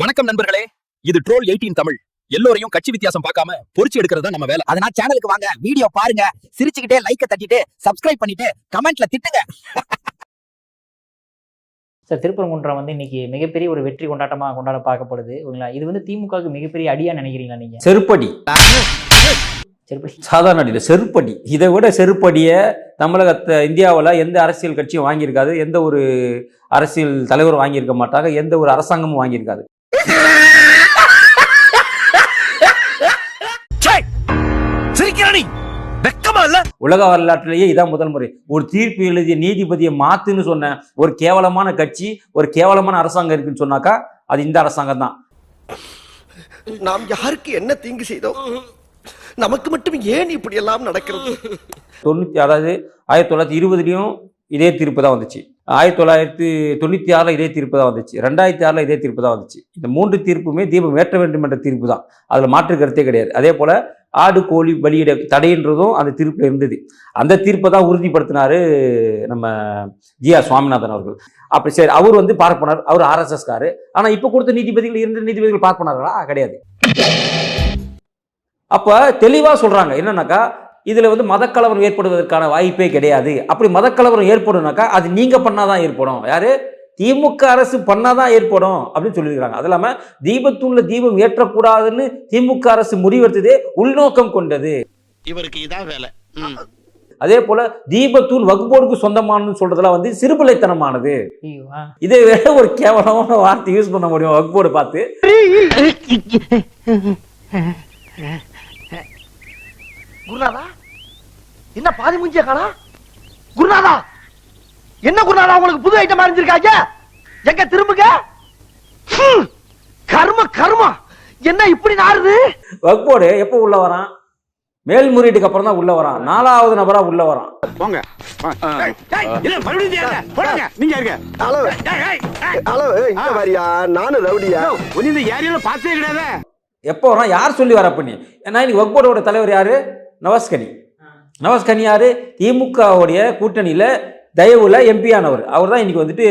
வணக்கம் நண்பர்களே. இது ட்ரோல் எயிட்டீன் தமிழ். எல்லோரையும் கட்சி வித்தியாசம் பார்க்காம பொறிச்சு எடுக்கிறது நம்ம வேலை. அதனால சேனலுக்கு வாங்க வீடியோ பாருங்க. சிரிச்சுக்கிட்டே லைக்க தட்டிட்டு சப்ஸ்கிரைப் பண்ணிட்டு கமெண்ட்ல திட்டுங்க. சார் திருப்பரங்குன்றம் வந்து இன்னைக்கு மிகப்பெரிய ஒரு வெற்றி கொண்டாட்டமா கொண்டாட பார்க்கப்படுது ஓகேங்களா? இது வந்து திமுகவுக்கு மிகப்பெரிய அடியா நினைக்கிறீங்களா நீங்க? செருப்படி. சரி சாதாரண அடியில் செருப்படி. இதை விட செருப்படியை தமிழகத்தை இந்தியாவில் எந்த அரசியல் கட்சியும் வாங்கியிருக்காது. எந்த ஒரு அரசியல் தலைவரும் வாங்கியிருக்க மாட்டாங்க. எந்த ஒரு அரசாங்கமும் வாங்கியிருக்காது. உலக வரலாற்றிலேயே இதான் முதல் முறை. ஒரு தீர்ப்பு எழுதிய நீதிபதியை மாத்துன்னு சொன்ன ஒரு கேவலமான கட்சி ஒரு கேவலமான அரசாங்கம் இருக்குன்னு சொன்னாக்கா அது இந்த அரசாங்கம் தான். நாம் யாருக்கு என்ன தீங்கு செய்தோம் நமக்கு மட்டும் ஏன் இப்படி எல்லாம் நடக்கிறது? தொண்ணூற்றி அதாவது ஆயிரத்தி தொள்ளாயிரத்தி இருபதுலையும் இதே தீர்ப்பு தான் வந்துச்சு. ஆயிரத்தி தொள்ளாயிரத்தி தொண்ணூற்றி ஆறில் இதே தீர்ப்பு தான் வந்துச்சு. ரெண்டாயிரத்தி ஆறில் இதே தீர்ப்பு தான் வந்துச்சு. இந்த மூன்று தீர்ப்புமே தீபம் ஏற்ற வேண்டும் என்ற தீர்ப்பு தான். அதில் மாற்று கருத்தே கிடையாது. அதே போல் ஆடு கோழி பலியிட தடைன்றதும் அந்த தீர்ப்பில் இருந்தது. அந்த தீர்ப்பை தான் உறுதிப்படுத்தினாரு நம்ம ஜிஆர் சுவாமிநாதன் அவர்கள். அப்படி சரி அவர் வந்து பார்ப்பனர் அவர் ஆர்எஸ்எஸ் காரு ஆனால் இப்போ கொடுத்த நீதிபதிகள் இருந்த நீதிபதிகள் பார்ப்பனார்களா கிடையாது. அப்போ தெளிவாக சொல்கிறாங்க என்னன்னாக்கா இதில் வந்து மதக்கலவரம் ஏற்படுவதற்கான வாய்ப்பே கிடையாது. அப்படி மதக்கலவரம் ஏற்படும்னாக்கா அது நீங்கள் பண்ணாதான் ஏற்படும். யாரு? திமுக அரசு பண்ணாதான் ஏற்படும் அப்படின்னு சொல்லியிருக்காங்க அது இல்லாமல் தீபத்துள்ள தீபம் ஏற்றக்கூடாதுன்னு திமுக அரசு முடிவெடுத்ததே உள்நோக்கம் கொண்டது. இவருக்கு இதான் வேலை. அதே போல தீபத்தூள் வகுப்போருக்கு சொந்தமானதுன்னு சொல்றதெல்லாம் வந்து சிறுபிள்ளைத்தனமானது. இதை வேற ஒரு கேவலமான வார்த்தை யூஸ் பண்ண முடியும் வகுப்போடு பார்த்து. குருநாதா? என்ன பாதி மூஞ்சிய காணா? குருநாதா! என்ன குருநாதா உங்களுக்கு புது ஐட்டம் அறிஞ்சிருக்காங்க? எங்க திரும்புங்க? கர்ம கர்மா! என்ன இப்படி நாறுது? வகுப்போடு எப்போ உள்ள வரான்? மேல்முறையீட்டுக்கு அப்புறம் தான் உள்ள வரான். நாலாவது நபரா உள்ள வரான். ரவுடியா. எப்போ வரான்? யார் சொல்லி வர பண்ணி ஏன்னா இன்னைக்கு வகுப்போட தலைவர் யாரு? நவாஸ்கனி. நவாஸ்கனி யாரு? திமுகவுடைய கூட்டணியில தயவுல எம்பி ஆனவர். அவர் தான் இன்னைக்கு வந்துட்டு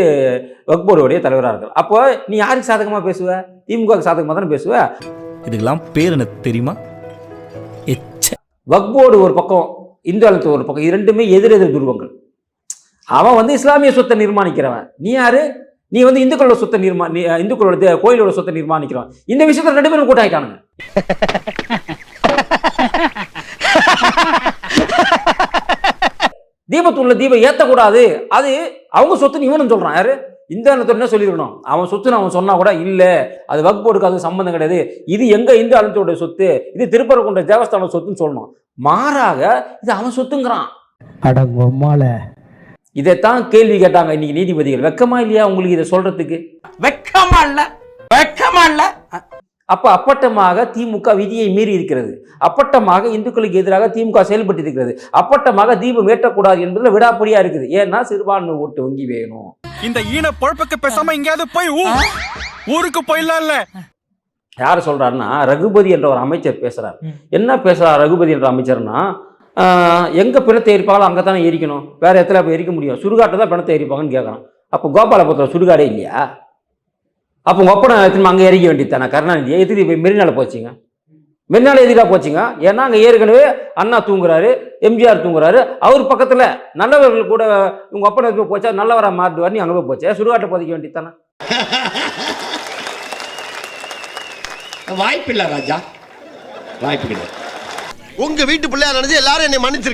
வகுப்போருடைய தலைவராக இருக்கார். அப்போ நீ யாருக்கு சாதகமா பேசுவ? திமுகவுக்கு சாதகமா தானே பேசுவ? இதுக்கெல்லாம் பேர் எனக்கு தெரியுமா? எச்ச. வக்போர்டு ஒரு பக்கம் இந்து அழுத்த ஒரு பக்கம் இரண்டுமே எதிரெதிர் துருவங்கள். அவன் வந்து இஸ்லாமிய சொத்தை நிர்மாணிக்கிறவன். நீ யாரு? நீ வந்து இந்துக்களோட சொத்தை நிர்மா நீ- இந்துக்களோட கோயிலோட சொத்தை நிர்மாணிக்கிறவன். இந்த விஷயத்துல ரெண்டு பேரும் கூட்டாயிட்டானுங்க. தீபத்துள்ள தீபம் ஏத்தக்கூடாது. அது அவங்க சொத்துன்னு இவனும் சொல்றான். யாரு? இந்த அழுத்தம் என்ன சொல்லிருக்கணும். அவன் சொத்துன்னு அவன் சொன்னா கூட இல்ல. அது வக்போர்டுக்கு அது சம்பந்தம் கிடையாது. இது எங்க இந்து அழுத்தோட சொத்து? இது திருப்பரங்குன்ற தேவஸ்தான சொத்துன்னு சொல்லணும். மாறாக இது அவன் சொத்துங்கிறான். அடங்கொம்மால இதைத்தான் கேள்வி கேட்டாங்க இன்னைக்கு நீதிபதிகள். வெக்கமா இல்லையா உங்களுக்கு இதை சொல்றதுக்கு? வெக்கமா இல்ல. வெக்கமா இல்ல. அப்ப அப்பட்டமாக திமுக விதியை மீறி இருக்கிறது. அப்பட்டமாக இந்துக்களுக்கு எதிராக திமுக செயல்பட்டு இருக்கிறது அப்பட்டமாக தீபம் ஏற்றக்கூடாது என்பதுல விடாப்படியா இருக்குது. ஏன்னா சிறுபான்மை ஓட்டு வங்கி வேணும். இந்த ஈன பொழப்புக்கு பேசாம எங்கேயாவது போய் ஊருக்கு போயிடலாம்ல யார் சொல்றாருன்னா ரகுபதி என்ற ஒரு அமைச்சர் பேசுறார். என்ன பேசுறார் ரகுபதி என்ற அமைச்சர்னா எங்க பிணத்தை எரிப்பாங்களோ அங்கே தானே எரிக்கணும். வேற இடத்துல அப்போ எரிக்க முடியும். சுடுகாட்டை தான் பிணத்தை எரிப்பாங்கன்னு கேட்குறான் அப்போ கோபாலபுரத்தில் சுடுகாடே இல்லையா? அப்போ ஒப்பனை திரும்ப அங்கே எரிக்க வேண்டியது தானே கருணாநிதியை எதிரி போய் மெரினால போச்சுங்க? மெரினால எதிராக போச்சுங்க? ஏன்னா அங்கே ஏற்கனவே அண்ணா தூங்குறாரு எம்ஜிஆர் தூங்குறாரு. அவர் பக்கத்தில் நல்லவர்கள் கூட உங்க ஒப்பனை போய் போச்சா நல்லவரா மாறுவார் நீ அங்கே போய் போச்சு? சுடுகாட்டை போதிக்க வேண்டியது தானே வாய்ப்பில்லை ராஜா. வாய்ப்பு கிடையாது உங்க வீட்டு பிள்ளையா நினைச்சு எல்லாரும் என்னை மன்னிச்சிருக்கேன்